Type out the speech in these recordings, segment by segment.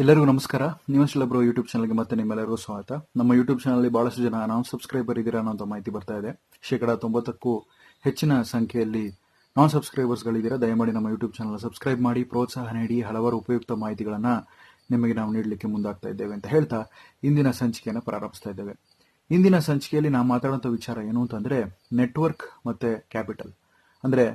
ಎಲ್ಲರಿಗೂ ನಮಸ್ಕಾರ. News bro YouTube ಚಾನಲ್ಗೆ ಮತ್ತೆ ನಿಮ್ಮೆಲ್ಲರಿಗೂ ಸ್ವಾಗತ. ನಮ್ಮ ಯೂಟ್ಯೂಬ್ ಚಾನಲ್ಲಿ ಬಹಳಷ್ಟು ಜನ ನಾನ್ ಸಬ್ಸ್ಕ್ರೈಬರ್ ಇದ್ದೀರಾ ಅನ್ನೋ ಮಾಹಿತಿ ಬರ್ತಾ ಇದೆ. ಶೇಕಡ ತೊಂಬತ್ತಕ್ಕೂ ಹೆಚ್ಚಿನ ಸಂಖ್ಯೆಯಲ್ಲಿ ನಾನ್ ಸಬ್ಸ್ಕ್ರೈಬರ್ಸ್ಗಳಿದ್ದೀರಾ ದಯಮಾಡಿ ನಮ್ಮ ಯೂಟ್ಯೂಬ್ ಚಾನಲ್ ಸಬ್ಸ್ಕ್ರೈಬ್ ಮಾಡಿ. ಪ್ರೋತ್ಸಾಹ ನೀಡಿ. ಹಲವಾರು ಉಪಯುಕ್ತ ಮಾಹಿತಿಗಳನ್ನ ನಿಮಗೆ ನಾವು ನೀಡಲಿಕ್ಕೆ ಮುಂದಾಗ್ತಾ ಇದ್ದೇವೆ ಅಂತ ಹೇಳ್ತಾ ಇಂದಿನ ಸಂಚಿಕೆಯನ್ನು ಪ್ರಾರಂಭಿಸ್ತಾ ಇದ್ದೇವೆ. ಇಂದಿನ ಸಂಚಿಕೆಯಲ್ಲಿ ನಾವು ಮಾತಾಡುವಂಥ ವಿಚಾರ ಏನು ಅಂತಂದ್ರೆ ನೆಟ್ವರ್ಕ್ ಮತ್ತೆ ಕ್ಯಾಪಿಟಲ್ ಅಂದ್ರೆ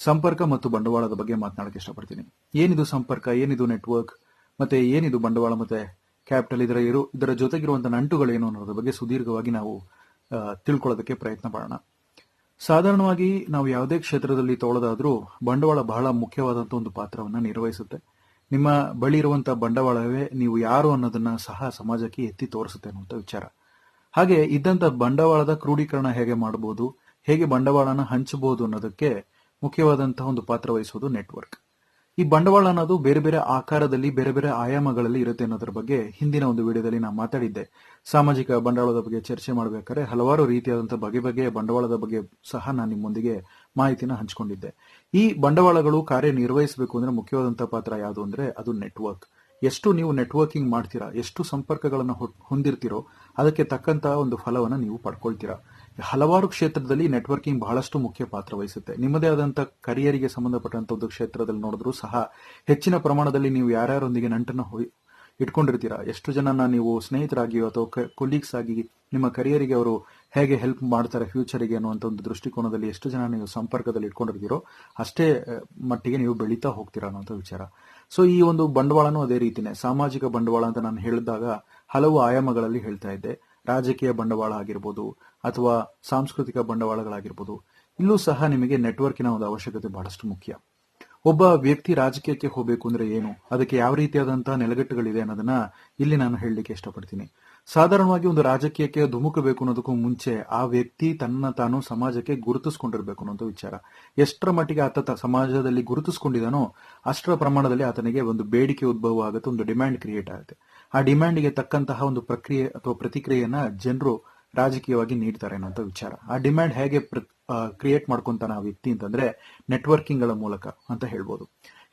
ಸಂಪರ್ಕ ಮತ್ತು ಬಂಡವಾಳದ ಬಗ್ಗೆ ಮಾತನಾಡಕ್ಕೆ ಇಷ್ಟಪಡ್ತೀನಿ. ಏನಿದು ಸಂಪರ್ಕ? ಏನಿದು ನೆಟ್ವರ್ಕ್ ಮತ್ತೆ ಏನಿದು ಬಂಡವಾಳ ಮತ್ತೆ ಕ್ಯಾಪಿಟಲ್ ಇದರ ಇರು, ಇದರ ಜೊತೆಗಿರುವಂತಹ ನಂಟುಗಳೇನು ಅನ್ನೋದ್ರ ಬಗ್ಗೆ ಸುದೀರ್ಘವಾಗಿ ನಾವು ತಿಳ್ಕೊಳ್ಳೋದಕ್ಕೆ ಪ್ರಯತ್ನ ಮಾಡೋಣ. ಸಾಧಾರಣವಾಗಿ ನಾವು ಯಾವುದೇ ಕ್ಷೇತ್ರದಲ್ಲಿ ತಗೊಳ್ಳೋದಾದ್ರೂ ಬಂಡವಾಳ ಬಹಳ ಮುಖ್ಯವಾದಂತಹ ಒಂದು ಪಾತ್ರವನ್ನ ನಿರ್ವಹಿಸುತ್ತೆ. ನಿಮ್ಮ ಬಳಿ ಇರುವಂತಹ ಬಂಡವಾಳವೇ ನೀವು ಯಾರು ಅನ್ನೋದನ್ನ ಸಹ ಸಮಾಜಕ್ಕೆ ಎತ್ತಿ ತೋರಿಸುತ್ತೆ ಅನ್ನುವಂಥ ವಿಚಾರ. ಹಾಗೆ ಇದ್ದಂತ ಬಂಡವಾಳದ ಕ್ರೋಢೀಕರಣ ಹೇಗೆ ಮಾಡಬಹುದು ಹೇಗೆ ಬಂಡವಾಳನ ಹಂಚಬಹುದು ಅನ್ನೋದಕ್ಕೆ ಮುಖ್ಯವಾದಂತಹ ಒಂದು ಪಾತ್ರ ವಹಿಸುವುದು ನೆಟ್ವರ್ಕ್ ಈ ಬಂಡವಾಳ ಅನ್ನೋದು ಬೇರೆ ಬೇರೆ ಆಕಾರದಲ್ಲಿ, ಬೇರೆ ಬೇರೆ ಆಯಾಮಗಳಲ್ಲಿ ಇರುತ್ತೆ ಅನ್ನೋದ್ರ ಬಗ್ಗೆ ಹಿಂದಿನ ಒಂದು ವಿಡಿಯೋದಲ್ಲಿ ನಾನು ಮಾತಾಡಿದ್ದೆ. ಸಾಮಾಜಿಕ ಬಂಡವಾಳದ ಬಗ್ಗೆ ಚರ್ಚೆ ಮಾಡಬೇಕಾದ್ರೆ ಹಲವಾರು ರೀತಿಯಾದಂತಹ ಬಗೆ ಬಗೆಯ ಬಂಡವಾಳದ ಬಗ್ಗೆ ಸಹ ನಾನು ನಿಮ್ಮೊಂದಿಗೆ ಮಾಹಿತಿನ ಹಂಚಿಕೊಂಡಿದ್ದೆ. ಈ ಬಂಡವಾಳಗಳು ಕಾರ್ಯನಿರ್ವಹಿಸಬೇಕು ಅಂದ್ರೆ ಮುಖ್ಯವಾದಂತಹ ಪಾತ್ರ ಯಾವುದು ಅಂದ್ರೆ ಅದು ನೆಟ್ವರ್ಕ್. ಎಷ್ಟು ನೀವು ನೆಟ್ವರ್ಕಿಂಗ್ ಮಾಡ್ತೀರಾ, ಎಷ್ಟು ಸಂಪರ್ಕಗಳನ್ನು ಹೊಂದಿರ್ತೀರೋ ಅದಕ್ಕೆ ತಕ್ಕಂತಹ ಒಂದು ಫಲವನ್ನು ನೀವು ಪಡ್ಕೊಳ್ತೀರಾ. ಹಲವಾರು ಕ್ಷೇತ್ರದಲ್ಲಿ ನೆಟ್ವರ್ಕಿಂಗ್ ಬಹಳಷ್ಟು ಮುಖ್ಯ ಪಾತ್ರ ವಹಿಸುತ್ತೆ. ನಿಮ್ಮದೇ ಆದಂತಹ ಕರಿಯರಿಗೆ ಸಂಬಂಧಪಟ್ಟಂತ ಒಂದು ಕ್ಷೇತ್ರದಲ್ಲಿ ನೋಡಿದ್ರು ಸಹ ಹೆಚ್ಚಿನ ಪ್ರಮಾಣದಲ್ಲಿ ನೀವು ಯಾರ್ಯಾರೊಂದಿಗೆ ನಂಟನ್ನು ಇಟ್ಕೊಂಡಿರ್ತೀರಾ? ಎಷ್ಟು ಜನನ ನೀವು ಸ್ನೇಹಿತರಾಗಿಯೋ ಅಥವಾ ಕೊಲೀಗ್ಸ್ ಆಗಿ ನಿಮ್ಮ ಕರಿಯರಿಗೆ ಅವರು ಹೇಗೆ ಹೆಲ್ಪ್ ಮಾಡ್ತಾರೆ ಫ್ಯೂಚರಿಗೆ ಅನ್ನುವಂಥ ಒಂದು ದೃಷ್ಟಿಕೋನದಲ್ಲಿ ಎಷ್ಟು ಜನ ನೀವು ಸಂಪರ್ಕದಲ್ಲಿ ಇಟ್ಕೊಂಡಿರ್ತೀರೋ ಅಷ್ಟೇ ಮಟ್ಟಿಗೆ ನೀವು ಬೆಳೀತಾ ಹೋಗ್ತೀರಾ ಅನ್ನೋಂಥ ವಿಚಾರ. ಸೊ ಈ ಒಂದು ಬಂಡವಾಳನೂ ಅದೇ ರೀತಿನೇ. ಸಾಮಾಜಿಕ ಬಂಡವಾಳ ಅಂತ ನಾನು ಹೇಳಿದಾಗ ಹಲವು ಆಯಾಮಗಳಲ್ಲಿ ಹೇಳ್ತಾ ಇದ್ದೆ. ರಾಜಕೀಯ ಬಂಡವಾಳ ಆಗಿರ್ಬೋದು ಅಥವಾ ಸಾಂಸ್ಕೃತಿಕ ಬಂಡವಾಳಗಳಾಗಿರ್ಬೋದು, ಇಲ್ಲೂ ಸಹ ನಿಮಗೆ ನೆಟ್ವರ್ಕಿನ ಒಂದು ಅವಶ್ಯಕತೆ ಬಹಳಷ್ಟು ಮುಖ್ಯ. ಒಬ್ಬ ವ್ಯಕ್ತಿ ರಾಜಕೀಯಕ್ಕೆ ಹೋಗಬೇಕು ಅಂದ್ರೆ ಏನು, ಅದಕ್ಕೆ ಯಾವ ರೀತಿಯಾದಂತಹ ನೆಲೆಗಟ್ಟುಗಳಿದೆ ಅನ್ನೋದನ್ನ ಇಲ್ಲಿ ನಾನು ಹೇಳಲಿಕ್ಕೆ ಇಷ್ಟಪಡ್ತೀನಿ. ಸಾಧಾರಣವಾಗಿ ಒಂದು ರಾಜಕೀಯಕ್ಕೆ ಧುಮುಕಬೇಕು ಅನ್ನೋದಕ್ಕೂ ಮುಂಚೆ ಆ ವ್ಯಕ್ತಿ ತನ್ನ ತಾನು ಸಮಾಜಕ್ಕೆ ಗುರುತಿಸ್ಕೊಂಡಿರ್ಬೇಕು ಅನ್ನೋದು ವಿಚಾರ. ಎಷ್ಟರ ಮಟ್ಟಿಗೆ ಆತ ಸಮಾಜದಲ್ಲಿ ಗುರುತಿಸ್ಕೊಂಡಿದಾನೋ ಅಷ್ಟರ ಪ್ರಮಾಣದಲ್ಲಿ ಆತನಿಗೆ ಒಂದು ಬೇಡಿಕೆ ಉದ್ಭವ ಆಗುತ್ತೆ, ಒಂದು ಡಿಮ್ಯಾಂಡ್ ಕ್ರಿಯೇಟ್ ಆಗುತ್ತೆ. ಆ ಡಿಮ್ಯಾಂಡ್ಗೆ ತಕ್ಕಂತಹ ಒಂದು ಪ್ರಕ್ರಿಯೆ ಅಥವಾ ಪ್ರತಿಕ್ರಿಯೆಯನ್ನ ಜನರು ರಾಜಕೀಯವಾಗಿ ನೀಡ್ತಾರೆ ಅನ್ನೋಂಥ ವಿಚಾರ. ಆ ಡಿಮ್ಯಾಂಡ್ ಹೇಗೆ ಕ್ರಿಯೇಟ್ ಮಾಡ್ಕೊಂತಾನ ಆ ವ್ಯಕ್ತಿ ಅಂತಂದ್ರೆ ನೆಟ್ವರ್ಕಿಂಗ್ಗಳ ಮೂಲಕ ಅಂತ ಹೇಳ್ಬೋದು.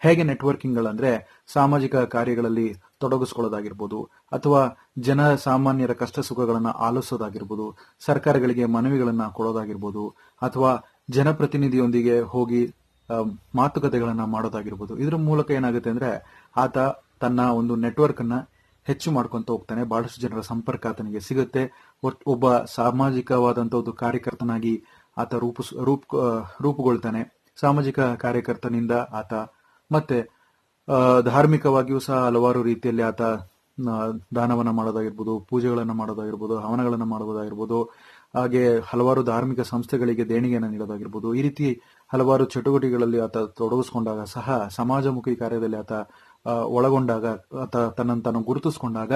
ಹೇಗೆ ನೆಟ್ವರ್ಕಿಂಗ್ ಅಂದ್ರೆ ಸಾಮಾಜಿಕ ಕಾರ್ಯಗಳಲ್ಲಿ ತೊಡಗಿಸ್ಕೊಳ್ಳೋದಾಗಿರ್ಬೋದು ಅಥವಾ ಜನ ಸಾಮಾನ್ಯರ ಕಷ್ಟ ಸುಖಗಳನ್ನ ಆಲಿಸೋದಾಗಿರ್ಬೋದು, ಸರ್ಕಾರಗಳಿಗೆ ಮನವಿಗಳನ್ನ ಕೊಡೋದಾಗಿರ್ಬೋದು ಅಥವಾ ಜನಪ್ರತಿನಿಧಿಯೊಂದಿಗೆ ಹೋಗಿ ಮಾತುಕತೆಗಳನ್ನ ಮಾಡೋದಾಗಿರ್ಬೋದು. ಇದರ ಮೂಲಕ ಏನಾಗುತ್ತೆ ಅಂದ್ರೆ ಆತ ತನ್ನ ಒಂದು ನೆಟ್ವರ್ಕ್ ಅನ್ನ ಹೆಚ್ಚು ಮಾಡ್ಕೊಂತ ಹೋಗ್ತಾನೆ. ಬಹಳಷ್ಟು ಜನರ ಸಂಪರ್ಕ ಆತನಿಗೆ ಸಿಗುತ್ತೆ. ಒಬ್ಬ ಸಾಮಾಜಿಕವಾದಂತ ಒಂದು ಕಾರ್ಯಕರ್ತನಾಗಿ ಆತ ರೂಪ ರೂಪ ರೂಪುಗೊಳ್ತಾನೆ. ಸಾಮಾಜಿಕ ಕಾರ್ಯಕರ್ತನಿಂದ ಆತ ಮತ್ತೆ ಧಾರ್ಮಿಕವಾಗಿಯೂ ಸಹ ಹಲವಾರು ರೀತಿಯಲ್ಲಿ ಆತ ದಾನವನ್ನ ಮಾಡೋದಾಗಿರ್ಬೋದು, ಪೂಜೆಗಳನ್ನ ಮಾಡೋದಾಗಿರ್ಬೋದು, ಹವನಗಳನ್ನ ಮಾಡೋದಾಗಿರ್ಬೋದು ಹಾಗೆ ಹಲವಾರು ಧಾರ್ಮಿಕ ಸಂಸ್ಥೆಗಳಿಗೆ ದೇಣಿಗೆಯನ್ನು ನೀಡೋದಾಗಿರ್ಬೋದು, ಈ ರೀತಿ ಹಲವಾರು ಚಟುವಟಿಕೆಗಳಲ್ಲಿ ಆತ ತೊಡಗಿಸ್ಕೊಂಡಾಗ ಸಹ ಸಮಾಜಮುಖಿ ಕಾರ್ಯದಲ್ಲಿ ಆತ ಒಳಗೊಂಡಾಗ, ಆತ ತನ್ನನ್ನು ತಾನು ಗುರುತಿಸಿಕೊಂಡಾಗ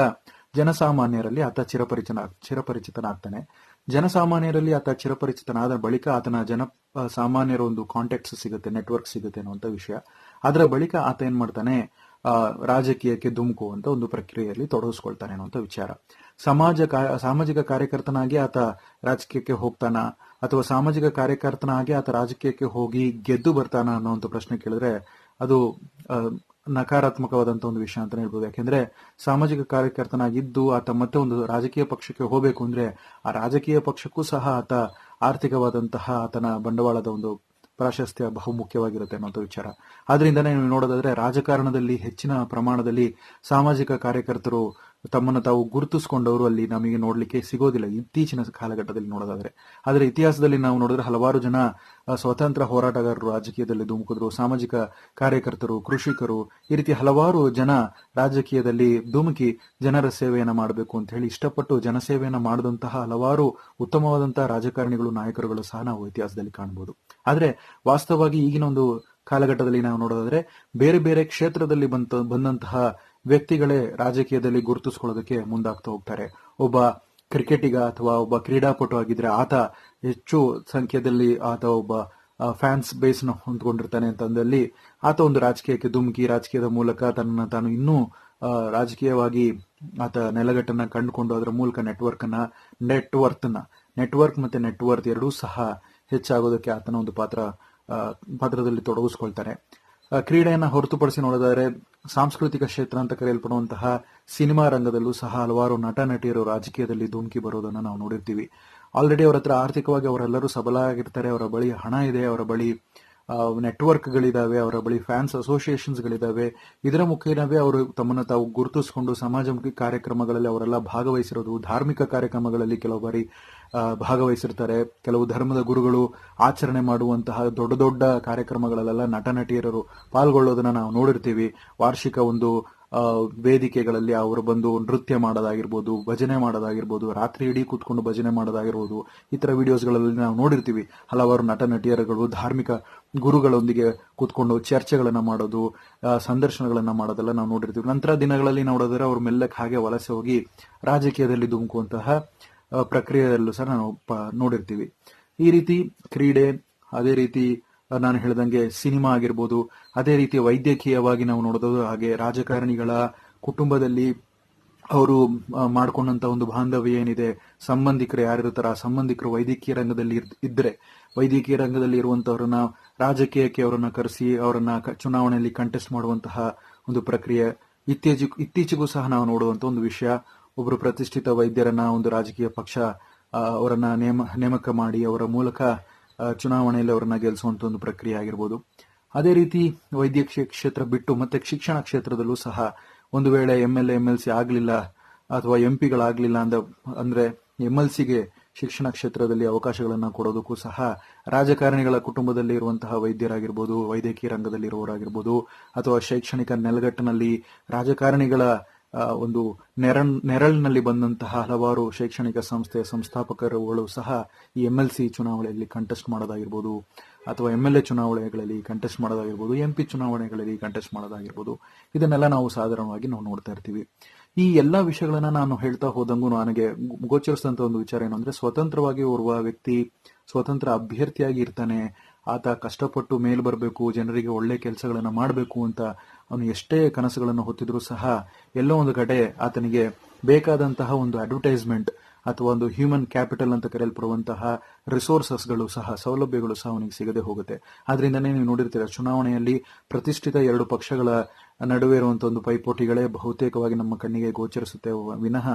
ಜನಸಾಮಾನ್ಯರಲ್ಲಿ ಆತ ಚಿರಪರಿಚನ ಚಿರಪರಿಚಿತನಾಗ್ತಾನೆ. ಜನಸಾಮಾನ್ಯರಲ್ಲಿ ಆತ ಚಿರಪರಿಚಿತನಾದ ಬಳಿಕ ಆತನ ಜನ ಸಾಮಾನ್ಯರ ಒಂದು ಕಾಂಟ್ಯಾಕ್ಟ್ಸ್ ಸಿಗುತ್ತೆ ನೆಟ್ವರ್ಕ್ ಸಿಗುತ್ತೆ ಅನ್ನುವಂಥ ವಿಷಯ. ಅದರ ಬಳಿಕ ಆತ ಏನ್ ಮಾಡ್ತಾನೆ ರಾಜಕೀಯಕ್ಕೆ ಧುಮುಕುವಂತ ಒಂದು ಪ್ರಕ್ರಿಯೆಯಲ್ಲಿ ತೊಡಗಿಸ್ಕೊಳ್ತಾನೆ ಅನ್ನುವಂಥ ವಿಚಾರ. ಸಮಾಜ ಸಾಮಾಜಿಕ ಕಾರ್ಯಕರ್ತನಾಗಿ ಆತ ರಾಜಕೀಯಕ್ಕೆ ಹೋಗ್ತಾನ? ಅಥವಾ ಸಾಮಾಜಿಕ ಕಾರ್ಯಕರ್ತನಾಗಿ ಆತ ರಾಜಕೀಯಕ್ಕೆ ಹೋಗಿ ಗೆದ್ದು ಬರ್ತಾನ ಅನ್ನೋಂಥ ಪ್ರಶ್ನೆ ಕೇಳಿದ್ರೆ ಅದು ನಕಾರಾತ್ಮಕವಾದಂತಹ ನಕಾರಾತ್ಮಕವಾದಂತ ಒಂದು ವಿಷಯ ಅಂತ ಹೇಳ್ಬೋದು. ಯಾಕೆಂದ್ರೆ ಸಾಮಾಜಿಕ ಕಾರ್ಯಕರ್ತನಾಗಿದ್ದು ಆತ ಮತ್ತೆ ಒಂದು ರಾಜಕೀಯ ಪಕ್ಷಕ್ಕೆ ಹೋಗಬೇಕು ಅಂದ್ರೆ ಆ ರಾಜಕೀಯ ಪಕ್ಷಕ್ಕೂ ಸಹ ಆತ ಆರ್ಥಿಕವಾದಂತಹ ಆತನ ಬಂಡವಾಳದ ಒಂದು ಪ್ರಾಶಸ್ತ್ಯ ಬಹು ಮುಖ್ಯವಾಗಿರುತ್ತೆ ಅನ್ನೋಂಥ ವಿಚಾರ. ಆದ್ರಿಂದನೇ ನೀವು ನೋಡೋದಾದ್ರೆ ರಾಜಕಾರಣದಲ್ಲಿ ಹೆಚ್ಚಿನ ಪ್ರಮಾಣದಲ್ಲಿ ಸಾಮಾಜಿಕ ಕಾರ್ಯಕರ್ತರು ತಮ್ಮನ್ನು ತಾವು ಗುರುತಿಸಿಕೊಂಡವರು ಅಲ್ಲಿ ನಮಗೆ ನೋಡಲಿಕ್ಕೆ ಸಿಗೋದಿಲ್ಲ. ಇತ್ತೀಚಿನ ಕಾಲಘಟ್ಟದಲ್ಲಿ ನೋಡೋದಾದ್ರೆ. ಆದರೆ ಇತಿಹಾಸದಲ್ಲಿ ನಾವು ನೋಡಿದ್ರೆ ಹಲವಾರು ಜನ ಸ್ವತಂತ್ರ ಹೋರಾಟಗಾರರು, ರಾಜಕೀಯದಲ್ಲಿ ಧುಮುಕಿದ್ರು, ಸಾಮಾಜಿಕ ಕಾರ್ಯಕರ್ತರು, ಕೃಷಿಕರು, ಈ ರೀತಿ ಹಲವಾರು ಜನ ರಾಜಕೀಯದಲ್ಲಿ ಧುಮುಕಿ ಜನರ ಸೇವೆಯನ್ನು ಮಾಡಬೇಕು ಅಂತ ಹೇಳಿ ಇಷ್ಟಪಟ್ಟು ಜನಸೇವೆಯನ್ನ ಮಾಡಿದಂತಹ ಹಲವಾರು ಉತ್ತಮವಾದಂತಹ ರಾಜಕಾರಣಿಗಳು, ನಾಯಕರುಗಳು ಸಹ ನಾವು ಇತಿಹಾಸದಲ್ಲಿ ಕಾಣಬಹುದು ಆದರೆ ವಾಸ್ತವವಾಗಿ ಈಗಿನ ಒಂದು ಕಾಲಘಟ್ಟದಲ್ಲಿ ನಾವು ನೋಡೋದಾದ್ರೆ ಬೇರೆ ಬೇರೆ ಕ್ಷೇತ್ರದಲ್ಲಿ ಬಂತ, ಬಂದಂತಹ ವ್ಯಕ್ತಿಗಳೇ ರಾಜಕೀಯದಲ್ಲಿ ಗುರುತಿಸ್ಕೊಳ್ಳೋದಕ್ಕೆ ಮುಂದಾಗ್ತಾ ಹೋಗ್ತಾರೆ. ಒಬ್ಬ ಕ್ರಿಕೆಟಿಗ ಅಥವಾ ಒಬ್ಬ ಕ್ರೀಡಾಪಟು ಆಗಿದ್ರೆ ಆತ ಹೆಚ್ಚು ಸಂಖ್ಯೆಯಲ್ಲಿ ಆತ ಒಬ್ಬ ಫ್ಯಾನ್ಸ್ ಬೇಸ್ನ ಹೊಂದ್ಕೊಂಡಿರ್ತಾನೆ ಅಂತಂದಲ್ಲಿ ಆತ ಒಂದು ರಾಜಕೀಯಕ್ಕೆ ಧುಮುಕಿ, ರಾಜಕೀಯದ ಮೂಲಕ ತನ್ನ ತಾನು ಇನ್ನೂ ರಾಜಕೀಯವಾಗಿ ಆತ ನೆಲಗಟ್ಟನ್ನ ಕಂಡುಕೊಂಡು ಅದರ ಮೂಲಕ ನೆಟ್ವರ್ಕ್ ಅನ್ನ ನೆಟ್ವರ್ತ್ನ ನೆಟ್ವರ್ಕ್ ಮತ್ತೆ ನೆಟ್ವರ್ತ್ ಎರಡೂ ಸಹ ಹೆಚ್ಚಾಗೋದಕ್ಕೆ ಆತನ ಒಂದು ಪಾತ್ರ ಪಾತ್ರದಲ್ಲಿ ತೊಡಗಿಸ್ಕೊಳ್ತಾರೆ ಕ್ರೀಡೆಯನ್ನ ಹೊರತುಪಡಿಸಿ ನೋಡಿದರೆ ಸಾಂಸ್ಕೃತಿಕ ಕ್ಷೇತ್ರ ಅಂತ ಕರೆಯಲ್ಪಡುವಂತಹ ಸಿನಿಮಾ ರಂಗದಲ್ಲೂ ಸಹ ಹಲವಾರು ನಟ, ನಟಿಯರು ರಾಜಕೀಯದಲ್ಲಿ ಧುಮುಕಿ ಬರೋದನ್ನ ನಾವು ನೋಡಿರ್ತೀವಿ. ಆಲ್ರೆಡಿ ಅವರ ಹತ್ರ ಆರ್ಥಿಕವಾಗಿ ಅವರೆಲ್ಲರೂ ಸಬಲಾಗಿರ್ತಾರೆ ಅವರ ಬಳಿ ಹಣ ಇದೆ, ಅವರ ಬಳಿ ನೆಟ್ವರ್ಕ್ಗಳಿದಾವೆ ಅವರ ಬಳಿ ಫ್ಯಾನ್ಸ್ ಅಸೋಸಿಯೇಷನ್ಸ್ಗಳಿದಾವೆ ಇದರ ಮುಖೇನವೇ ಅವರು ತಮ್ಮನ್ನು ತಾವು ಗುರುತಿಸಿಕೊಂಡು ಸಮಾಜಮುಖಿ ಕಾರ್ಯಕ್ರಮಗಳಲ್ಲಿ ಅವರೆಲ್ಲ ಭಾಗವಹಿಸಿರೋದು, ಧಾರ್ಮಿಕ ಕಾರ್ಯಕ್ರಮಗಳಲ್ಲಿ ಕೆಲವು ಬಾರಿ ಭಾಗವಹಿಸಿರ್ತಾರೆ. ಕೆಲವು ಧರ್ಮದ ಗುರುಗಳು ಆಚರಣೆ ಮಾಡುವಂತಹ ದೊಡ್ಡ ದೊಡ್ಡ ಕಾರ್ಯಕ್ರಮಗಳಲ್ಲೆಲ್ಲ ನಟ ನಟಿಯರರು ಪಾಲ್ಗೊಳ್ಳೋದನ್ನ ನಾವು ನೋಡಿರ್ತೀವಿ. ವಾರ್ಷಿಕ ಒಂದು ವೇದಿಕೆಗಳಲ್ಲಿ ಅವರು ಬಂದು ನೃತ್ಯ ಮಾಡೋದಾಗಿರ್ಬೋದು, ಭಜನೆ ಮಾಡೋದಾಗಿರ್ಬೋದು, ರಾತ್ರಿ ಇಡೀ ಕೂತ್ಕೊಂಡು ಭಜನೆ ಮಾಡೋದಾಗಿರ್ಬೋದು, ಈ ತರ ವಿಡಿಯೋಸ್ಗಳಲ್ಲಿ ನಾವು ನೋಡಿರ್ತೀವಿ. ಹಲವಾರು ನಟ, ನಟಿಯರುಗಳು, ಧಾರ್ಮಿಕ ಗುರುಗಳೊಂದಿಗೆ ಕೂತ್ಕೊಂಡು ಚರ್ಚೆಗಳನ್ನು ಮಾಡೋದು ಸಂದರ್ಶನಗಳನ್ನು ಮಾಡೋದೆಲ್ಲ ನಾವು ನೋಡಿರ್ತೀವಿ. ನಂತರ ದಿನಗಳಲ್ಲಿ ನೋಡಿದ್ರೆ ಅವ್ರು ಮೆಲ್ಲಕ್ಕೆ ಹಾಗೆ ವಲಸೆ ಹೋಗಿ ರಾಜಕೀಯದಲ್ಲಿ ಧುಮುಕುವಂತಹ ಪ್ರಕ್ರಿಯೆಯಲ್ಲೂ ಸಹ ನಾವು ನೋಡಿರ್ತೀವಿ. ಈ ರೀತಿ ಕ್ರೀಡೆ, ಅದೇ ರೀತಿ ನಾನು ಹೇಳ್ದಂಗೆ ಸಿನಿಮಾ ಆಗಿರ್ಬೋದು, ಅದೇ ರೀತಿ ವೈದ್ಯಕೀಯವಾಗಿ ನಾವು ನೋಡೋದು, ಹಾಗೆ ರಾಜಕಾರಣಿಗಳ ಕುಟುಂಬದಲ್ಲಿ ಅವರು ಮಾಡ್ಕೊಂಡಂತ ಒಂದು ಬಾಂಧವ್ಯ ಏನಿದೆ, ಸಂಬಂಧಿಕರು ಯಾರಿರ್ತಾರ ಆ ಸಂಬಂಧಿಕರು ವೈದ್ಯಕೀಯ ರಂಗದಲ್ಲಿ ಇದ್ರೆ ವೈದ್ಯಕೀಯ ರಂಗದಲ್ಲಿ ಇರುವಂತವ್ರನ್ನ, ರಾಜಕೀಯಕ್ಕೆ ಅವರನ್ನ ಕರೆಸಿ, ಅವರನ್ನ ಚುನಾವಣೆಯಲ್ಲಿ ಕಂಟೆಸ್ಟ್ ಮಾಡುವಂತಹ ಒಂದು ಪ್ರಕ್ರಿಯೆ ಇತ್ತೀಚೆಗೂ ಇತ್ತೀಚೆಗೂ ಸಹ ನಾವು ನೋಡುವಂತ ಒಂದು ವಿಷಯ. ಒಬ್ಬರು ಪ್ರತಿಷ್ಠಿತ ವೈದ್ಯರನ್ನ ಒಂದು ರಾಜಕೀಯ ಪಕ್ಷ ಅವರನ್ನ ನೇಮ, ನೇಮಕ ಮಾಡಿ ಅವರ ಮೂಲಕ ಚುನಾವಣೆಯಲ್ಲಿ ಅವ್ರನ್ನ ಗೆಲ್ಲಿಸುವಂತ ಒಂದು ಪ್ರಕ್ರಿಯೆ ಆಗಿರ್ಬೋದು. ಅದೇ ರೀತಿ ವೈದ್ಯಕೀಯ ಕ್ಷೇತ್ರ ಬಿಟ್ಟು ಮತ್ತೆ ಶಿಕ್ಷಣ ಕ್ಷೇತ್ರದಲ್ಲೂ ಸಹ ಒಂದು ವೇಳೆ M L M L C ಆಗಲಿಲ್ಲ ಅಥವಾ ಎಂ ಪಿಗಳಾಗಲಿಲ್ಲ ಅಂದ, ಅಂದ್ರೆ ಎಂ ಎಲ್ ಸಿಗೆ ಶಿಕ್ಷಣ ಕ್ಷೇತ್ರದಲ್ಲಿ ಅವಕಾಶಗಳನ್ನು ಕೊಡೋದಕ್ಕೂ ಸಹ ರಾಜಕಾರಣಿಗಳ ಕುಟುಂಬದಲ್ಲಿ ಇರುವಂತಹ ವೈದ್ಯರಾಗಿರ್ಬೋದು, ವೈದ್ಯಕೀಯ ರಂಗದಲ್ಲಿ ಇರುವವರಾಗಿರ್ಬೋದು ಅಥವಾ ಶೈಕ್ಷಣಿಕ ನೆಲಗಟ್ಟಿನಲ್ಲಿ ರಾಜಕಾರಣಿಗಳ ಒಂದು ನೆರ ನೆರಳಿನಲ್ಲಿ ಬಂದಂತಹ ಹಲವಾರು ಶೈಕ್ಷಣಿಕ ಸಂಸ್ಥೆ ಸಂಸ್ಥಾಪಕರುಗಳು ಸಹ ಈ ಎಂ ಎಲ್ ಸಿ ಚುನಾವಣೆಯಲ್ಲಿ ಕಂಟೆಸ್ಟ್ ಮಾಡೋದಾಗಿರ್ಬೋದು, ಅಥವಾ ಎಂ ಎಲ್ ಎ ಚುನಾವಣೆಗಳಲ್ಲಿ ಕಂಟೆಸ್ಟ್ ಮಾಡೋದಾಗಿರ್ಬೋದು ಎಂ ಪಿ ಚುನಾವಣೆಗಳಲ್ಲಿ ಕಂಟೆಸ್ಟ್ ಮಾಡೋದಾಗಿರ್ಬೋದು, ಇದನ್ನೆಲ್ಲ ನಾವು ಸಾಧಾರಣವಾಗಿ ನಾವು ನೋಡ್ತಾ ಇರ್ತೀವಿ. ಈ ಎಲ್ಲಾ ವಿಷಯಗಳನ್ನ ನಾನು ಹೇಳ್ತಾ ಹೋದಂಗೂ ನನಗೆ ಗೋಚರಿಸಿದಂತ ಒಂದು ವಿಚಾರ ಏನು ಸ್ವತಂತ್ರವಾಗಿ ಓರ್ವ ವ್ಯಕ್ತಿ ಸ್ವತಂತ್ರ ಅಭ್ಯರ್ಥಿಯಾಗಿ ಇರ್ತಾನೆ ಆತ ಕಷ್ಟಪಟ್ಟು ಮೇಲ್ ಬರಬೇಕು, ಜನರಿಗೆ ಒಳ್ಳೆ ಕೆಲಸಗಳನ್ನು ಮಾಡಬೇಕು ಅಂತ ಅವನು ಎಷ್ಟೇ ಕನಸುಗಳನ್ನು ಹೊತ್ತಿದ್ರೂ ಸಹ ಎಲ್ಲೋ ಒಂದು ಕಡೆ ಆತನಿಗೆ ಬೇಕಾದಂತಹ ಒಂದು ಅಡ್ವರ್ಟೈಸ್ಮೆಂಟ್ ಅಥವಾ ಒಂದು ಹ್ಯೂಮನ್ ಕ್ಯಾಪಿಟಲ್ ಅಂತ ಕರೆಯಲ್ಪಡುವಂತಹ ರಿಸೋರ್ಸಸ್ಗಳು ಸಹ, ಸೌಲಭ್ಯಗಳು ಸಹ ಅವನಿಗೆ ಸಿಗದೆ ಹೋಗುತ್ತೆ. ಆದ್ರಿಂದನೇ ನೀವು ನೋಡಿರ್ತೀರ, ಚುನಾವಣೆಯಲ್ಲಿ ಪ್ರತಿಷ್ಠಿತ ಎರಡು ಪಕ್ಷಗಳ ನಡುವೆ ಇರುವಂತಹ ಒಂದು ಪೈಪೋಟಿಗಳೇ ಬಹುತೇಕವಾಗಿ ನಮ್ಮ ಕಣ್ಣಿಗೆ ಗೋಚರಿಸುತ್ತೆ. ವಿನಃ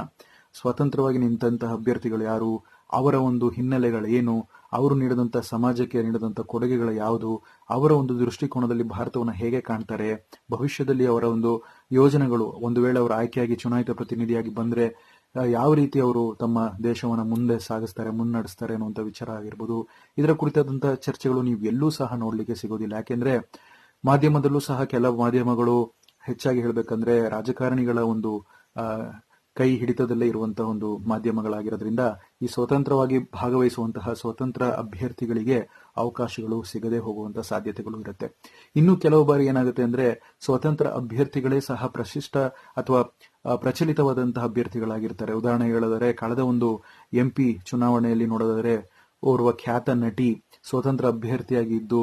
ಸ್ವತಂತ್ರವಾಗಿ ನಿಂತಹ ಅಭ್ಯರ್ಥಿಗಳು ಯಾರು? ಅವರ ಒಂದು ಹಿನ್ನೆಲೆಗಳು ಏನು ಅವರು ನೀಡಿದಂತ, ಸಮಾಜಕ್ಕೆ ನೀಡಿದಂತ ಕೊಡುಗೆಗಳು ಯಾವುದು? ಅವರ ಒಂದು ದೃಷ್ಟಿಕೋನದಲ್ಲಿ ಭಾರತವನ್ನು ಹೇಗೆ ಕಾಣ್ತಾರೆ? ಭವಿಷ್ಯದಲ್ಲಿ ಅವರ ಒಂದು ಯೋಜನೆಗಳು, ಒಂದು ವೇಳೆ ಅವರು ಆಯ್ಕೆಯಾಗಿ ಚುನಾಯಿತ ಪ್ರತಿನಿಧಿಯಾಗಿ ಬಂದ್ರೆ ಯಾವ ರೀತಿ ಅವರು ತಮ್ಮ ದೇಶವನ್ನು ಮುಂದೆ ಸಾಗಿಸ್ತಾರೆ, ಮುನ್ನಡೆಸ್ತಾರೆ ಅನ್ನುವಂಥ ವಿಚಾರ ಆಗಿರ್ಬೋದು. ಇದರ ಕುರಿತಾದಂಥ ಚರ್ಚೆಗಳು ನೀವು ಎಲ್ಲೂ ಸಹ ನೋಡ್ಲಿಕ್ಕೆ ಸಿಗೋದಿಲ್ಲ. ಯಾಕೆಂದ್ರೆ, ಮಾಧ್ಯಮದಲ್ಲೂ ಸಹ ಕೆಲವು ಮಾಧ್ಯಮಗಳು ಹೆಚ್ಚಾಗಿ ಹೇಳ್ಬೇಕಂದ್ರೆ, ರಾಜಕಾರಣಿಗಳ ಒಂದು ಕೈ ಹಿಡಿತದಲ್ಲೇ ಇರುವಂತಹ ಒಂದು ಮಾಧ್ಯಮಗಳಾಗಿರೋದ್ರಿಂದ ಈ ಸ್ವತಂತ್ರವಾಗಿ ಭಾಗವಹಿಸುವಂತಹ ಸ್ವತಂತ್ರ ಅಭ್ಯರ್ಥಿಗಳಿಗೆ ಅವಕಾಶಗಳು ಸಿಗದೆ ಹೋಗುವಂತಹ ಸಾಧ್ಯತೆಗಳು ಇರುತ್ತೆ. ಇನ್ನು ಕೆಲವು ಬಾರಿ ಏನಾಗುತ್ತೆ ಅಂದ್ರೆ ಸ್ವತಂತ್ರ ಅಭ್ಯರ್ಥಿಗಳೇ ಸಹ ಪ್ರಶಿಷ್ಟ ಅಥವಾ ಪ್ರಚಲಿತವಾದಂತಹ ಅಭ್ಯರ್ಥಿಗಳಾಗಿರ್ತಾರೆ. ಉದಾಹರಣೆ ಹೇಳಿದರೆ ಕಳೆದ ಒಂದು ಎಂ ಪಿ ಚುನಾವಣೆಯಲ್ಲಿ ನೋಡೋದಾದ್ರೆ ಓರ್ವ ಖ್ಯಾತ ನಟಿ ಸ್ವತಂತ್ರ ಅಭ್ಯರ್ಥಿಯಾಗಿದ್ದು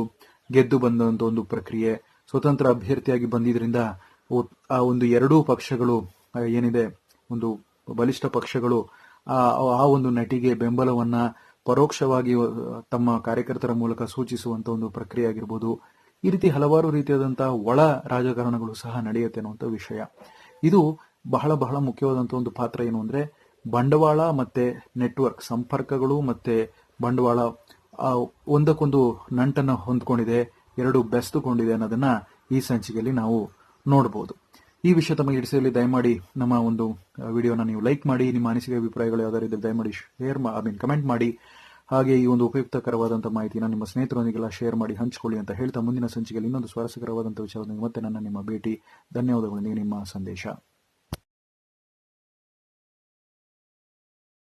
ಗೆದ್ದು ಬಂದಂತ ಒಂದು ಪ್ರಕ್ರಿಯೆ. ಸ್ವತಂತ್ರ ಅಭ್ಯರ್ಥಿಯಾಗಿ ಬಂದಿದ್ರಿಂದ ಆ ಒಂದು ಎರಡೂ ಪಕ್ಷಗಳು ಏನಿದೆ ಒಂದು ಬಲಿಷ್ಠ ಪಕ್ಷಗಳು ಆ ಒಂದು ನಟಿಗೆ ಬೆಂಬಲವನ್ನ ಪರೋಕ್ಷವಾಗಿ ತಮ್ಮ ಕಾರ್ಯಕರ್ತರ ಮೂಲಕ ಸೂಚಿಸುವಂತ ಒಂದು ಪ್ರಕ್ರಿಯೆ ಆಗಿರ್ಬೋದು. ಈ ರೀತಿ ಹಲವಾರು ರೀತಿಯಾದಂತಹ ಒಳ ರಾಜಕಾರಣಗಳು ಸಹ ನಡೆಯುತ್ತೆ ಅನ್ನುವಂಥ ವಿಷಯ. ಇದು ಬಹಳ ಬಹಳ ಮುಖ್ಯವಾದಂತ ಒಂದು ಪಾತ್ರ ಏನು ಅಂದ್ರೆ ಬಂಡವಾಳ ಮತ್ತೆ ನೆಟ್ವರ್ಕ್, ಸಂಪರ್ಕಗಳು ಮತ್ತೆ ಬಂಡವಾಳ ಒಂದಕ್ಕೊಂದು ನಂಟನ್ನು ಹೊಂದ್ಕೊಂಡಿದೆ, ಎರಡು ಬೆಸ್ತುಕೊಂಡಿದೆ ಅನ್ನೋದನ್ನ ಈ ಸಂಚಿಕೆಯಲ್ಲಿ ನಾವು ನೋಡಬಹುದು ಈ ವಿಷಯ ತಮಗೆ ಹಿಡಿಸಲಿ ದಯಮಾಡಿ ನಮ್ಮ ಒಂದು ವಿಡಿಯೋನ ನೀವು ಲೈಕ್ ಮಾಡಿ, ನಿಮ್ಮ ಅನಿಸಿಕೆ ಅಭಿಪ್ರಾಯಗಳು ಯಾವ್ದಾರು ಇದ್ದರೆ ದಯಮಾಡಿ ಶೇರ್ ಐ ಮೀನ್ ಕಮೆಂಟ್ ಮಾಡಿ. ಹಾಗೆ ಈ ಒಂದು ಉಪಯುಕ್ತಕರವಾದಂಥ ಮಾಹಿತಿನ ನಿಮ್ಮ ಸ್ನೇಹಿತರೊಂದಿಗೆಲ್ಲ ಶೇರ್ ಮಾಡಿ, ಹಂಚಿಕೊಳ್ಳಿ ಅಂತ ಹೇಳ್ತಾ ಮುಂದಿನ ಸಂಚಿಕೆಯಲ್ಲಿ ಇನ್ನೊಂದು ಸ್ವಾರಸ್ಯಕರವಾದಂತಹ ವಿಚಾರದೊಂದಿಗೆ ಮತ್ತೆ ನನ್ನ ನಿಮ್ಮ ಭೇಟಿ. ಧನ್ಯವಾದಗಳೊಂದಿಗೆ ನಿಮ್ಮ ಸಂದೇಶ.